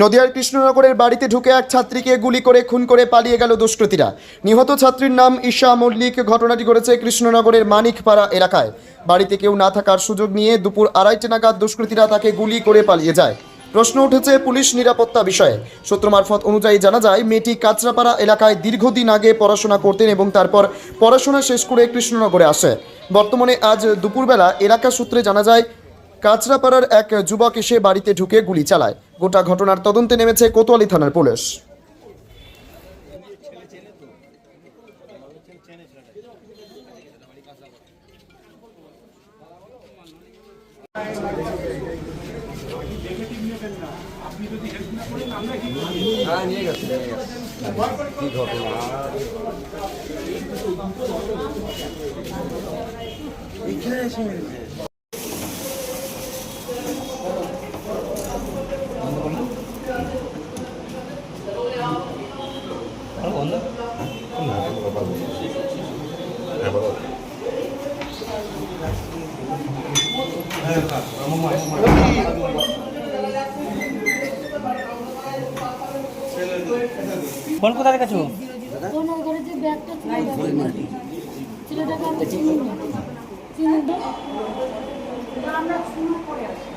নদিয়ার কৃষ্ণনগরের বাড়িতে ঢুকে এক ছাত্রীকে গুলি করে, খুন করে পালিয়ে গেল দুষ্কৃতীরা। নিহত ছাত্রীর নাম ঈশা মল্লিক। ঘটনাটি ঘটেছে কৃষ্ণনগরের মানিকপাড়া এলাকায়। বাড়িতে কেউ না থাকার সুযোগ নিয়ে দুপুর আড়াইটে নাগাদ দুষ্কৃতীরা তাকে গুলি করে পালিয়ে যায়। প্রশ্ন উঠেছে পুলিশ নিরাপত্তা বিষয়ে। সূত্র মারফত অনুযায়ী জানা যায়, মেয়েটি কাঁচরাপাড়া এলাকায় দীর্ঘদিন আগে পড়াশোনা করতেন এবং তারপর পড়াশোনা শেষ করে কৃষ্ণনগরে আসে। বর্তমানে আজ দুপুরবেলা এলাকা সূত্রে জানা যায় কাঁচরাপাড়ার এক যুবক এসে বাড়িতে ঢুকে গুলি চালায়। গোটা ঘটনার তদন্তে নেমেছে কোতোয়ালি থানার পুলিশ। ফোন কোথায় রেখেছো ওনার ঘরে যে ব্যাগটা ছিল ব্যাগটা ছেলেটাকে আমি চিনি না। চিনি না আমরা শুনে পড়ে আসি